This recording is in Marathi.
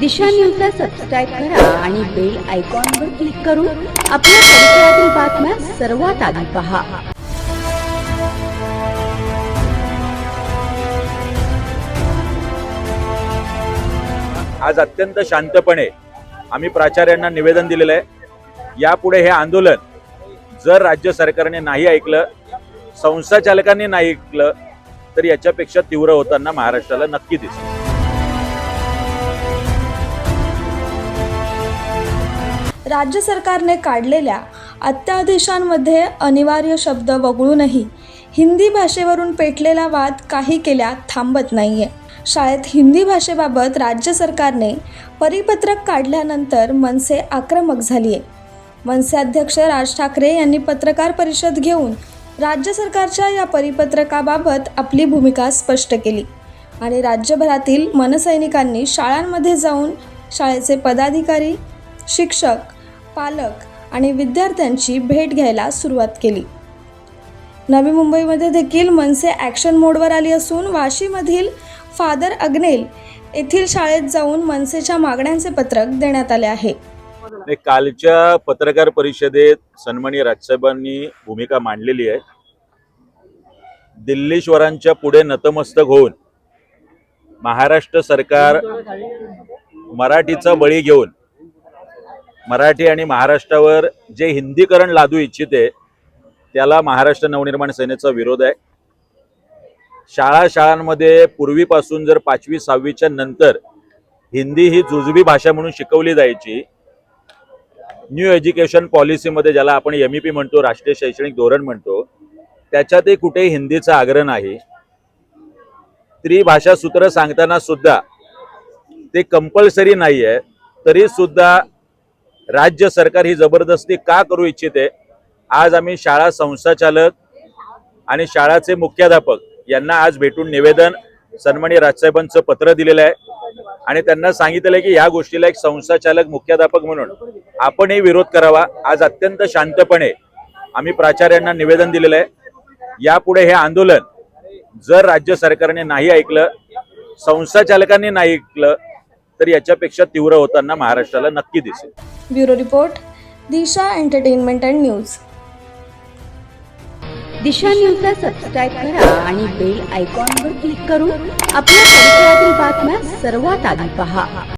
दिशा न्यूजला सबस्क्राईब करा आणि बेल आयकॉनवर क्लिक करून आपल्या परिसरातील बातम्या सर्वात आधी पहा. आज अत्यंत शांतपणे आम्ही प्राचार्यांना निवेदन दिलेलं आहे. यापुढे हे आंदोलन जर राज्य सरकारने नाही ऐकलं संस्था चालकांनी नाही ऐकलं तर याच्यापेक्षा तीव्र होताना महाराष्ट्राला नक्की दिसेल. राज्य सरकारने काढलेल्या अत्यादेशांमध्ये अनिवार्य शब्द वगळूनही हिंदी भाषेवरून पेटलेला वाद काही केल्या थांबत नाही आहे शाळेत हिंदी भाषेबाबत राज्य सरकारने परिपत्रक काढल्यानंतर मनसे आक्रमक झाली आहे मनसे अध्यक्ष राज ठाकरे यांनी पत्रकार परिषद घेऊन राज्य सरकारच्या या परिपत्रकाबाबत आपली भूमिका स्पष्ट केली आणि राज्यभरातील मनसैनिकांनी शाळांमध्ये जाऊन शाळेचे पदाधिकारी शिक्षक पालक आणि विद्यार्थ्यांची भेट घ्यायला सुरुवात केली. नवी मुंबईमध्ये देखील मनसे ॲक्शन मोडवर आली असून वाशीमधील फादर अग्नेल येथील शाळेत जाऊन मनसेच्या मागण्यांचे पत्रक देण्यात आले आहे. कालच्या पत्रकार परिषदेत सन्मानी राजसाहेबांनी भूमिका मांडलेली आहे. दिल्लीश्वरांच्या पुढे नतमस्तक होऊन महाराष्ट्र सरकार मराठीचा बळी घेऊन मराठी आणि महाराष्ट्रावर जे हिंदीकरण लादू इच्छिते त्याला महाराष्ट्र नवनिर्माण सेनेचा विरोध आहे. शाळा शाळांमध्ये पूर्वीपासून जर पाचवी सहावीच्या नंतर हिंदी ही जुजबी भाषा म्हणून शिकवली जायची न्यू एज्युकेशन पॉलिसीमध्ये ज्याला आपण एम पी म्हणतो राष्ट्रीय शैक्षणिक धोरण म्हणतो त्याच्यातही कुठेही हिंदीचा आग्रह नाही. त्रिभाषा सूत्र सांगताना सुद्धा ते कंपल्सरी नाही आहे तरी सुद्धा राज्य सरकार ही जबरदस्ती का करू इच्छिते? आज आम्ही शाळा संस्थाचालक आणि शाळाचे मुख्याध्यापक यांना आज भेटून निवेदन सन्मानी राजसाहेबांचं पत्र दिलेलं आहे. आणि त्यांना सांगितलं आहे की या गोष्टीला एक संस्थाचालक मुख्याध्यापक म्हणून आपणही विरोध करावा. आज अत्यंत शांतपणे आम्ही प्राचार्यांना निवेदन दिलेलं आहे. यापुढे हे आंदोलन जर राज्य सरकारने नाही ऐकलं संस्थाचालकांनी नाही ऐकलं तर याच्यापेक्षा तीव्र होताना महाराष्ट्राला नक्की दिसेल. Bureau report Disha entertainment and news. Disha न्यूजला सबस्क्राईब करा आणि बेल आयकॉनवर क्लिक करून आपल्या परिसरातील बातम्या सर्वात आधी पहा.